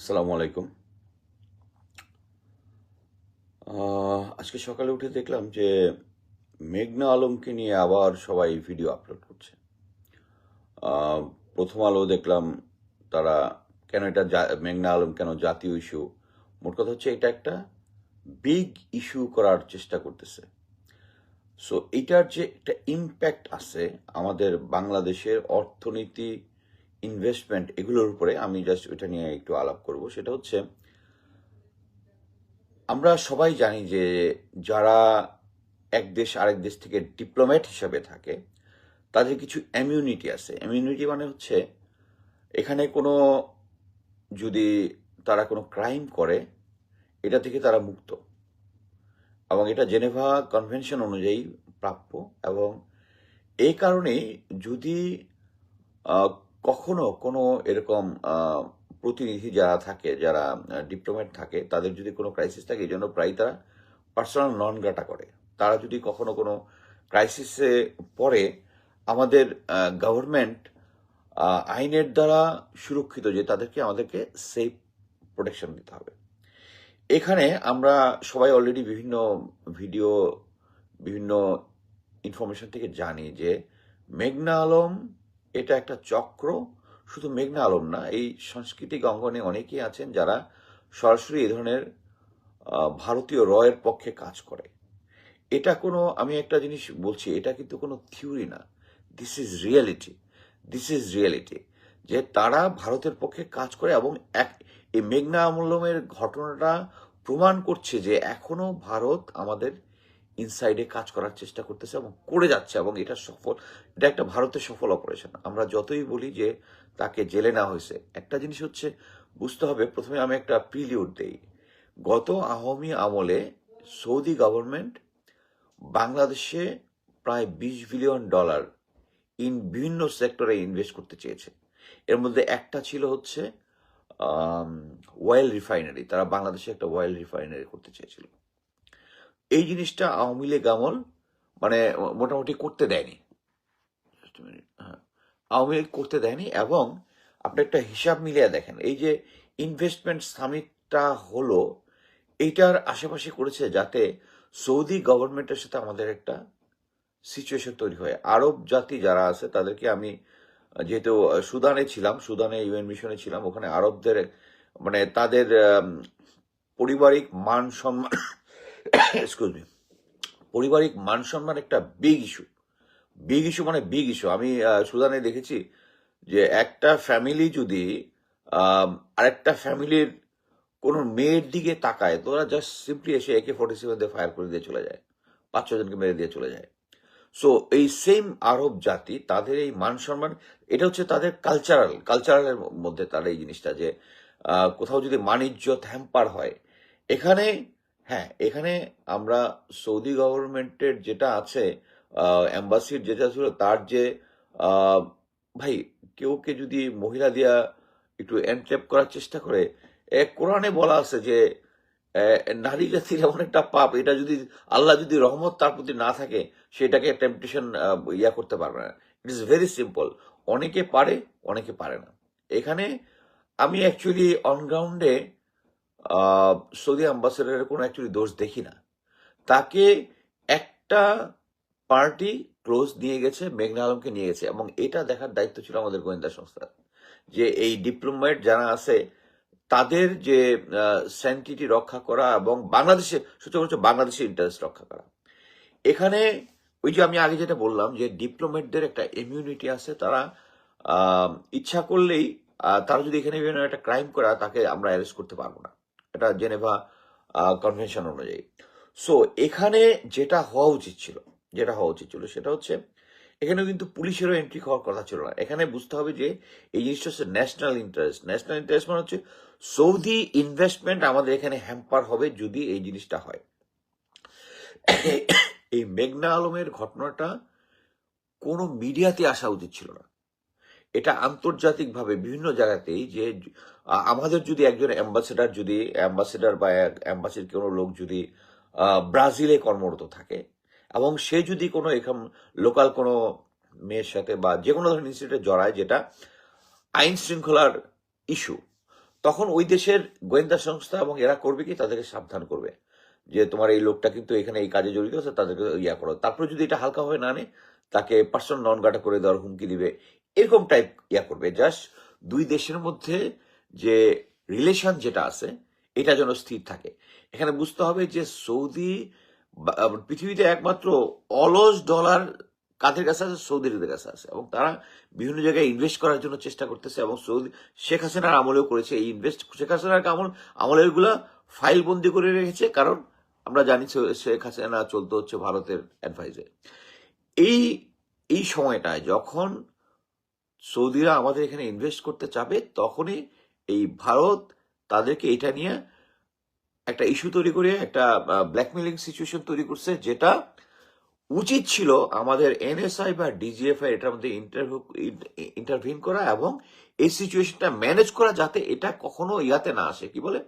আসসালামু আলাইকুম। আজকে সকালে উঠে দেখলাম যে মেঘনা আলমকে নিয়ে আবার সবাই ভিডিও আপলোড করছে। প্রথম আলো দেখলাম তারা কেন এটা মেঘনা আলম কেন জাতীয় ইস্যু মোট কথা হচ্ছে এটা একটা বিগ ইস্যু করার চেষ্টা করতেছে। সো এটার যে একটা ইম্প্যাক্ট আছে আমাদের বাংলাদেশের অর্থনীতি ইনভেস্টমেন্ট এগুলোর উপরে আমি জাস্ট ওইটা নিয়ে একটু আলাপ করব। সেটা হচ্ছে, আমরা সবাই জানি যে যারা এক দেশ আরেক দেশ থেকে ডিপ্লোম্যাট হিসাবে থাকে, তাদের কিছু ইমিউনিটি আছে। ইমিউনিটি মানে হচ্ছে, এখানে কোনো যদি তারা কোনো ক্রাইম করে, এটা থেকে তারা মুক্ত। এবং এটা জেনেভা কনভেনশন অনুযায়ী প্রাপ্য। এবং এই কারণেই যদি কখনো কোনো এরকম প্রতিনিধি যারা থাকে, যারা ডিপ্লোম্যাট থাকে, তাদের যদি কোনো ক্রাইসিস থাকে, এই জন্য প্রায় তারা পার্সোনাল নন গাটা করে। তারা যদি কখনো কোনো ক্রাইসিসে পড়ে, আমাদের গভর্নমেন্ট আইনের দ্বারা সুরক্ষিত যে তাদেরকে আমাদেরকে সেফ প্রোটেকশন দিতে হবে। এখানে আমরা সবাই অলরেডি বিভিন্ন ভিডিও বিভিন্ন ইনফরমেশন থেকে জানি যে মেঘনা আলম এটা একটা চক্র, শুধু মেঘনা আলম না, এই সাংস্কৃতিক অঙ্গনে অনেকেই আছেন যারা সরাসরি এ ধরনের ভারতীয় রয়ের পক্ষে কাজ করে। এটা কোনো, আমি একটা জিনিস বলছি, এটা কিন্তু কোনো থিওরি না। This is reality this is reality যে তারা ভারতের পক্ষে কাজ করে এবং এক, এই মেঘনা আমলমের ঘটনাটা প্রমাণ করছে যে এখনও ভারত আমাদের ইনসাইডে কাজ করার চেষ্টা করতেছে এবং করে যাচ্ছে এবং এটা সফল, এটা একটা ভারতের সফল অপারেশন আমরা যতই বলি যে তাকে জেলে নেওয়া হয়েছে, একটা জিনিস হচ্ছে বুঝতে হবে, প্রথমে আমি একটা প্রিলিউড দেই। গত আওয়ামী আমলে সৌদি গভর্নমেন্ট বাংলাদেশে প্রায় বিশ বিলিয়ন ডলার ইন বিভিন্ন সেক্টরে ইনভেস্ট করতে চেয়েছে। এর মধ্যে একটা ছিল হচ্ছে ওয়েল রিফাইনারি তারা বাংলাদেশে একটা ওয়েল রিফাইনারি করতে চেয়েছিল। এই জিনিসটা আওয়ামী লীগ আমল মানে মোটামুটি করতে দেয়নি হ্যাঁ। আওয়ামী লীগ করতে দেয়নি এবং আপনি একটা হিসাব মিলিয়ে দেখেন, এই যে ইনভেস্টমেন্ট সামিটটা হলো, এইটার আশেপাশে করেছে যাতে সৌদি গভর্নমেন্টের সাথে আমাদের একটা সিচুয়েশন তৈরি হয় আরব জাতি যারা আছে, তাদেরকে আমি যেহেতু সুদানে ছিলাম, সুদানে ইউএন মিশনে ছিলাম, ওখানে আরবদের মানে তাদের পারিবারিক মান সম্মান এক্সকিউজ মি পারিবারিক মান সম্মান একটা বিগ ইস্যু বিগ ইস্যু মানে বিগ ইস্যু আমি সুদানে দেখেছি যে একটা ফ্যামিলি যদি আরেকটা ফ্যামিলির কোন মেয়ের দিকে তাকায়, তো ওরা জাস্ট সিম্পলি এসে একে ফোর্টি সেভেন দিয়ে ফায়ার করে দিয়ে চলে যায়। পাঁচ ছজনকে মেরে দিয়ে চলে যায়। সো এই সেম আরব জাতি, তাদের এই মান সম্মান, এটা হচ্ছে তাদের কালচারাল কালচারালের মধ্যে তার এই জিনিসটা যে কোথাও যদি মানিজ্যত হ্যাম্পার হয়, এখানে হ্যাঁ এখানে আমরা সৌদি গভর্নমেন্টের যেটা আছে অ্যাম্বাসির যেটা ছিল, তার যে ভাই, কেউ কে যদি মহিলা দিয়া একটু এনট্রেপ করার চেষ্টা করে কোরআনে বলা আছে যে নারী জাতির এমন একটা পাপ, এটা যদি আল্লাহ যদি রহমত তার প্রতি না থাকে, সেটাকে টেম্পটেশন ইয়া করতে পারবে না। ইট ইজ ভেরি সিম্পল অনেকে পারে অনেকে পারে না। এখানে আমি অ্যাকচুয়ালি অনগ্রাউন্ডে সৌদি অ্যাম্বাসেডারের কোনো অ্যাকচুয়ালি দোষ দেখি না। তাকে একটা পার্টি ক্লোজ নিয়ে গেছে, মেঘনা আলমকে নিয়ে গেছে, এবং এটা দেখার দায়িত্ব ছিল আমাদের গোয়েন্দা সংস্থার যে এই ডিপ্লোমেট যারা আছে, তাদের যে স্যান্টিটি রক্ষা করা এবং বাংলাদেশে সত্যি হচ্ছে বাংলাদেশের ইন্টারেস্ট রক্ষা করা। এখানে ওই যে আমি আগে যেটা বললাম যে ডিপ্লোমেটদের একটা ইমিউনিটি আছে, তারা ইচ্ছা করলেই তারা যদি এখানে বিভিন্ন একটা ক্রাইম করা, তাকে আমরা অ্যারেস্ট করতে পারব না। এটা জেনেভা কনভেনশন অনুযায়ী। সো এখানে যেটা হওয়া উচিত ছিল, যেটা হওয়া উচিত ছিল সেটা হচ্ছে এখানে কিন্তু পুলিশেরও এন্ট্রি হওয়ার কথা ছিল না। এখানে বুঝতে হবে যে, এই জিনিসটা হচ্ছে ন্যাশনাল ইন্টারেস্ট ন্যাশনাল ইন্টারেস্ট মানে হচ্ছে, সৌদি ইনভেস্টমেন্ট আমাদের এখানে হ্যাম্পার হবে যদি এই জিনিসটা হয়। এই মেঘনা আলমের ঘটনাটা কোনো মিডিয়াতে আসা উচিত ছিল না। এটা আন্তর্জাতিকভাবে বিভিন্ন জায়গাতেই যে আমাদের যদি একজন অ্যাম্বাসেডার যদি অ্যাম্বাসেডার বা অ্যাম্বাসির কোনো লোক যদি ব্রাজিলে কর্মরত থাকে এবং সে যদি কোনো এখান লোকাল কোনো মেয়ের সাথে বা যে কোনো ধরনের ইনস্টিটিউটে জড়ায় যেটা আইন শৃঙ্খলার ইস্যু তখন ওই দেশের গোয়েন্দা সংস্থা এবং এরা করবে কি? তাদেরকে সাবধান করবে যে তোমার এই লোকটা কিন্তু এখানে এই কাজে জড়িত আছে, তাদেরকে ইয়া করো। তারপরে যদি এটা হালকাভাবে না নে তাকে পার্সন নন গাটা করে দেওয়ার হুমকি দিবে, এরকম টাইপ ইয়া করবে। জাস্ট দুই দেশের মধ্যে যে রিলেশন যেটা আছে, এটা যেন স্থির থাকে। এখানে বুঝতে হবে যে সৌদি পৃথিবীতে একমাত্র অলস ডলার কাদের কাছে আছে সৌদিদের কাছে আছে। এবং তারা বিভিন্ন জায়গায় ইনভেস্ট করার জন্য চেষ্টা করতেছে এবং সৌদি, শেখ হাসিনার আমলেও করেছে। এই ইনভেস্ট শেখ হাসিনার আমল, আমলেরগুলা ফাইল বন্দি করে রেখেছে। কারণ আমরা জানি শেখ হাসিনা চলতে হচ্ছে ভারতের অ্যাডভাইজে এই এই সময়টায় যখন সৌদিরা আমাদের এখানে ইনভেস্ট করতে চাবে, তখনই এই ভারত তাদেরকে এটা নিয়ে একটা ইস্যু তৈরি করে, একটা ব্ল্যাকমেলিং সিচুয়েশন তৈরি করছে যেটা উচিত ছিল আমাদের এনএসআই বা ডিজিএফআই এটার মধ্যে ইন্টারভিউ করা এবং এই সিচুয়েশনটা ম্যানেজ করা যাতে এটা কখনো ইয়াতে না আসে। কি বলে?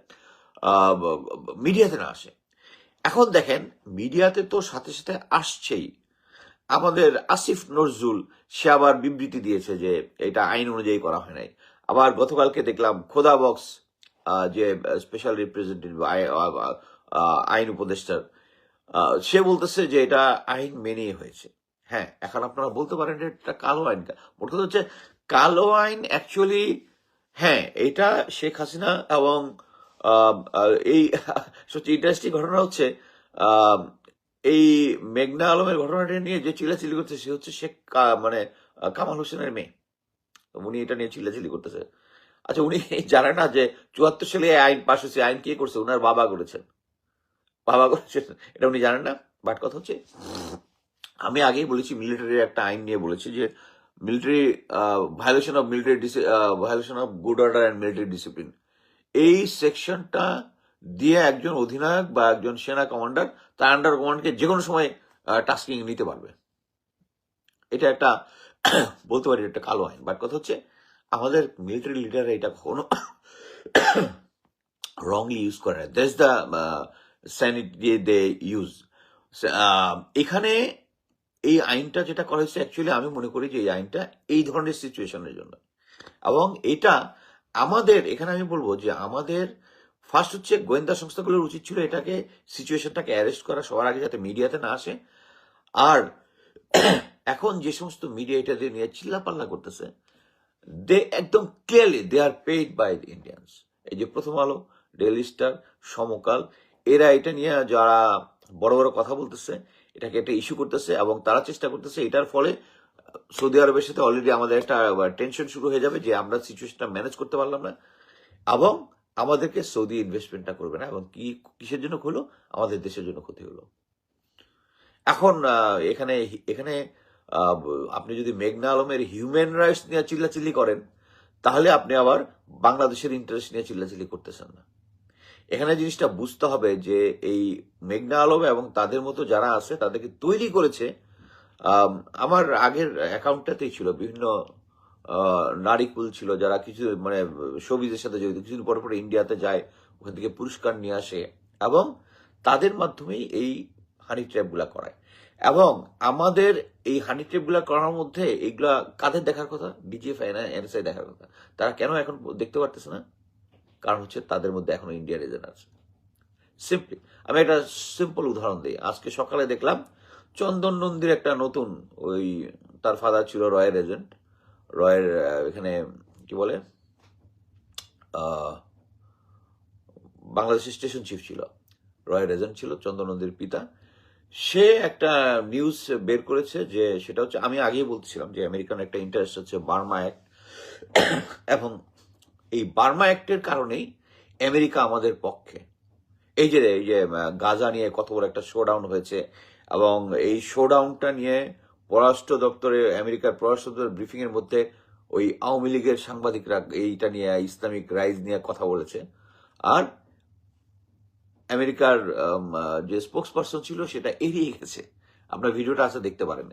মিডিয়াতে না আসে। এখন দেখেন, মিডিয়াতে তো সাথে সাথে আসছেই। আমাদের আসিফ নজরুল, সে আবার বিবৃতি দিয়েছে যে এটা আইন অনুযায়ী করা হয় নাই। আবার গতকালকে দেখলাম খোদা বক্স যে স্পেশাল রিপ্রেজেন্টেটিভ আইন উপদেষ্টার সে বলতেছে যে এটা আইন মেনেই হয়েছে। হ্যাঁ এখন আপনারা বলতে পারেন এটা কালো আইন মোট কথা হচ্ছে কালো আইন অ্যাকচুয়ালি হ্যাঁ এটা শেখ হাসিনা এবং এই, সবচেয়ে ইন্টারেস্টিং ঘটনা হচ্ছে এই মেঘনা আলমের ঘটনাটা নিয়ে যে চিল্লাচিল্লি করছে, সে হচ্ছে শেখ মানে কামাল হোসেনের মেয়ে। উনি এটা নিয়ে চিল্লাচিল্লি করতেছে। আচ্ছা উনি জানেন না যে চুয়াত্তর সালে আইন পাশ হয়েছে আইন কে করছে? ওনার বাবা করেছেন। বাবা করেছেন। এটা উনি জানেন না। বাট কথা হচ্ছে, আমি আগেই বলেছি, মিলিটারির একটা আইন নিয়ে বলেছি যে military violation of military violation of good order and military discipline এই সেকশনটা দিয়ে একজন অধিনায়ক বা একজন সেনা কমান্ডার তার আন্ডার কমান্ডকে যে কোনো সময় টাস্কিং নিতে পারবে। এটা একটা বলতে পারি একটা কালো আইন বাট কথা হচ্ছে আমাদের মিলিটারি লিডার এটা কখনো রংলি ইউজ করে না। That's the sanity they use এখানে এই আইনটা যেটা করা হয়েছে অ্যাকচুয়ালি আমি মনে করি যে এই আইনটা এই ধরনের সিচুয়েশনের জন্য। এবং এটা আমাদের, এখানে আমি বলব যে আমাদের ফার্স্ট হচ্ছে গোয়েন্দা সংস্থাগুলোর উচিত ছিল এটাকে সিচুয়েশনটাকে অ্যারেস্ট করা, সবার আগে যাতে মিডিয়াতে না আসে। আর এখন যে সমস্ত মিডিয়া এটা দিয়ে নিয়ে চিল্লাপাল্লা করতেছে দে একদম clearly they are paid by Indians এই যে প্রথম আলো ডেইলি স্টার সমকাল, এরা এটা নিয়ে যারা বড় বড় কথা বলতেছে, এটাকে একটা ইস্যু করতেছে এবং তারা চেষ্টা করতেছে, এটার ফলে সৌদি আরবের সাথে অলরেডি আমাদের একটা টেনশন শুরু হয়ে যাবে যে আমরা সিচুয়েশনটা ম্যানেজ করতে পারলাম না এবং আমাদেরকে সৌদি ইনভেস্টমেন্টটা করবে না এবং কি, কিসের জন্য হলো? আমাদের দেশের জন্য ক্ষতি হলো। এখন এখানে এখানে আপনি যদি মেঘনা আলমের হিউম্যান রাইটস নিয়ে চিল্লাচিল্লি করেন, তাহলে আপনি আবার বাংলাদেশের ইন্টারেস্ট নিয়ে চিল্লাচিল্লি করতেছেন না। এখানে জিনিসটা বুঝতে হবে যে এই মেঘনা আলম এবং তাদের মতো যারা আছে, তাদেরকে তৈরি করেছে আমার আগের অ্যাকাউন্টটাতেই ছিল, বিভিন্ন নারীকুল ছিল, যারা কিছু মানে সবিজের সাথে জড়িত, কিছুদিন পর পর ইন্ডিয়াতে যায়, ওখান থেকে পুরস্কার নিয়ে আসে, এবং তাদের মাধ্যমেই এই হানি ট্র্যাপগুলা করায়। এবং আমাদের এই হানি ট্র্যাপগুলা করার মধ্যে এইগুলা কাদের দেখার কথা? ডিজিএফআই না এনএসআই দেখার কথা। তারা কেন এখন দেখতে পারতেছে না? কারণ হচ্ছে তাদের মধ্যে এখনও ইন্ডিয়ার এজেন্ট আছে। সিম্পলি আমি একটা সিম্পল উদাহরণ দিই। আজকে সকালে দেখলাম চন্দন নন্দীর একটা নতুন ওই তার ফাদার ছিল রয়ের এজেন্ট রয়ের এখানে কি বলে? বাংলাদেশের স্টেশন চিফ ছিল। রয়ের এজেন্ট ছিল, চন্দন নন্দীর পিতা। সে একটা নিউজ বের করেছে যে সেটা হচ্ছে, আমি আগেই বলছিলাম যে আমেরিকান একটা ইন্টারেস্ট হচ্ছে বার্মা অ্যাক্ট এবং এই বার্মা অ্যাক্টের কারণেই আমেরিকা আমাদের পক্ষে। এই যে এই যে গাজা নিয়ে কত বড় একটা শোডাউন হয়েছে এবং এই শোডাউনটা নিয়ে পররাষ্ট্র দপ্তরে, আমেরিকার পররাষ্ট্র দপ্তরের ব্রিফিং এর মধ্যে ওই আওয়ামী লীগের সাংবাদিকরা এইটা নিয়ে, ইসলামিক রাইজ নিয়ে কথা বলেছে। আর আমেরিকার যে স্পোক্স পার্সন ছিল সেটা এড়িয়ে গেছে। আপনার ভিডিওটা আছে দেখতে পারেন।